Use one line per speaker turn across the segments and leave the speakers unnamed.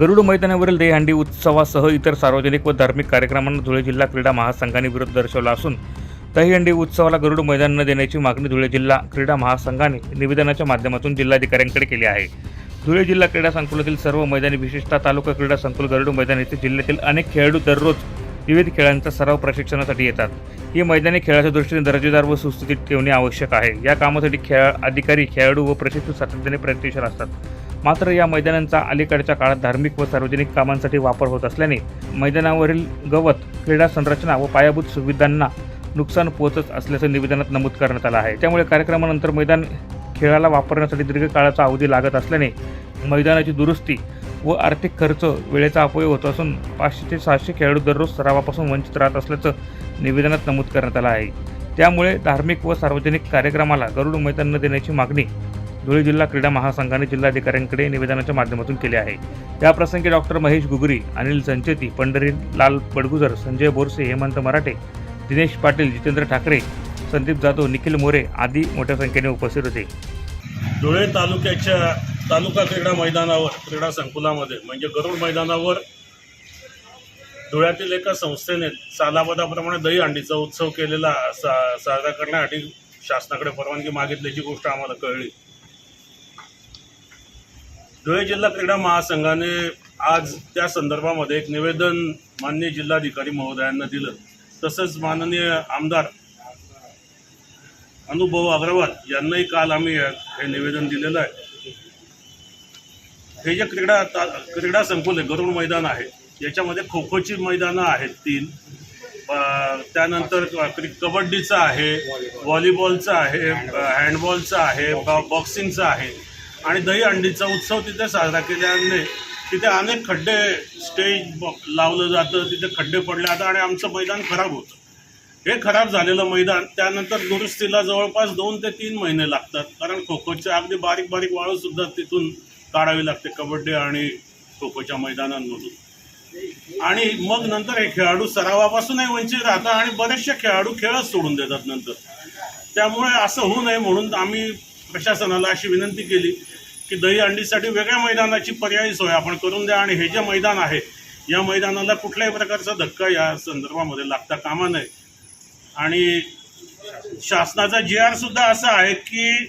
गरुड मैदानावरील दहीहंडी उत्सवासह इतर सार्वजनिक व धार्मिक कार्यक्रमांना धुळे जिल्हा क्रीडा महासंघाने विरोध दर्शवला असून दहीहंडी उत्सवाला गरुड मैदान न देण्याची मागणी धुळे जिल्हा क्रीडा महासंघाने निवेदनाच्या माध्यमातून जिल्हाधिकाऱ्यांकडे केली आहे. धुळे जिल्हा क्रीडा संकुलातील सर्व मैदानी विशेषतः तालुका क्रीडा संकुल गरुड मैदान येथे जिल्ह्यातील अनेक खेळाडू दररोज विविध खेळांचा सराव प्रशिक्षणासाठी येतात. ही मैदानी खेळाच्या दृष्टीने दर्जेदार व सुस्थितीत ठेवणे आवश्यक आहे. या कामासाठी खेळ अधिकारी खेळाडू व प्रशिक्षक सातत्याने प्रयत्नशील असतात. मात्र या मैदानांचा अलीकडच्या काळात धार्मिक व सार्वजनिक कामांसाठी वापर होत असल्याने मैदानावरील गवत क्रीडा संरचना व पायाभूत सुविधांना नुकसान पोहोचत असल्याचं निवेदनात नमूद करण्यात आलं आहे. त्यामुळे कार्यक्रमानंतर मैदान खेळाला वापरण्यासाठी दीर्घकाळाचा अवधी लागत असल्याने मैदानाची दुरुस्ती व आर्थिक खर्च वेळेचा अपयोग होत असून पाचशे ते सहाशे खेळाडू दररोज सरावापासून वंचित राहत असल्याचं निवेदनात नमूद करण्यात आलं आहे. त्यामुळे धार्मिक व सार्वजनिक कार्यक्रमाला गरुड मैदान न देण्याची मागणी धुळे जिल्हा क्रीडा महासंघाने जिल्हाधिकाऱ्यांकडे निवेदनाच्या माध्यमातून केले आहे. याप्रसंगी डॉक्टर महेश गुगरी अनिल संचेती पंढरी लाल बडगुजर संजय बोरसे हेमंत मराठे दिनेश पाटील जितेंद्र ठाकरे संदीप जाधव निखिल मोरे आदी मोठ्या संख्येने उपस्थित होते.
धुळे तालुक्याच्या तालुका क्रीडा मैदानावर क्रीडा संकुलामध्ये म्हणजे गरुड मैदानावर धुळ्यातील एका संस्थेने सालाबदाप्रमाणे दहीहंडीचा उत्सव केलेला सा साजरा करण्यासाठी शासनाकडे परवानगी मागितल्याची गोष्ट आम्हाला कळली. धुळे जिल्हा क्रीडा महासंघाने आज त्या संदर्भामध्ये एक निवेदन माननीय जिल्हाधिकारी महोदयांना दिलं. तसंच माननीय आमदार अनुभव अग्रवाल यांनाही काल आम्ही हे निवेदन दिलेलं आहे. हे जे क्रीडा क्रीडा संकुल आहे गरुड मैदान आहे याच्यामध्ये खो खोची मैदानं आहेत तीन. त्यानंतर कबड्डीचं आहे व्हॉलीबॉलचं आहे हँडबॉलचं आहे बॉक्सिंगचं आहे. आणि दही हंडीचा उत्सव तिथे साजरा केल्याने तिथे अनेक खड्डे स्टेज ब- लावलं जातं तिथे खड्डे पडले जातात आणि आमचं मैदान खराब होतं. हे खराब झालेलं मैदान त्यानंतर दुरुस्तीला जवळपास दोन ते तीन महिने लागतात. कारण खो खोचे अगदी बारीक बारीक वाळूसुद्धा तिथून काढावी लागते कबड्डी आणि खो खोच्या मैदानांमधून. आणि मग नंतर हे खेळाडू सरावापासूनही वंचित राहतात आणि बरेचसे खेळाडू खेळच सोडून देतात नंतर. त्यामुळे असं होऊ नये म्हणून आम्ही प्रशासनाला अशी विनंती केली की दही अंडीसाठी वेगळ्या मैदानाची पर्यायी सोय आपण करून द्या आणि हे जे मैदान आहे या मैदानाला कुठल्याही प्रकारचा धक्का या संदर्भामध्ये लागता कामा नये. आणि शासनाचा जी आर सुद्धा असा आहे की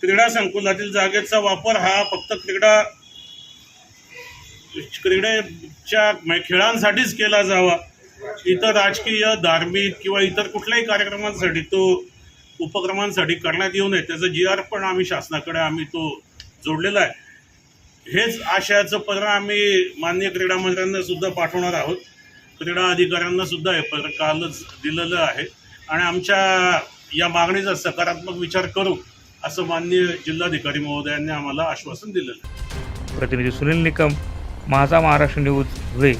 क्रीडा संकुलातील जागेचा वापर हा फक्त क्रीडा क्रीडेच्या म्हणजे खेळांसाठीच केला जावा. इतर राजकीय धार्मिक किंवा इतर कुठल्याही कार्यक्रमांसाठी तो उपक्रमांसाठी करण्यात येऊ नये त्याचा जी आर पण आम्ही शासनाकडे आम्ही तो जोडलेला आहे. हेच आशयाचं पत्र आम्ही माननीय क्रीडा मंत्र्यांना सुद्धा पाठवणार आहोत. क्रीडा अधिकाऱ्यांना सुद्धा हे पत्र कालच दिलेलं आहे. आणि आमच्या या मागणीचा सकारात्मक विचार करू असं माननीय जिल्हाधिकारी महोदयांनी आम्हाला आश्वासन दिलेलं आहे.
प्रतिनिधी सुनील निकम माझा महाराष्ट्र न्यूज धुळे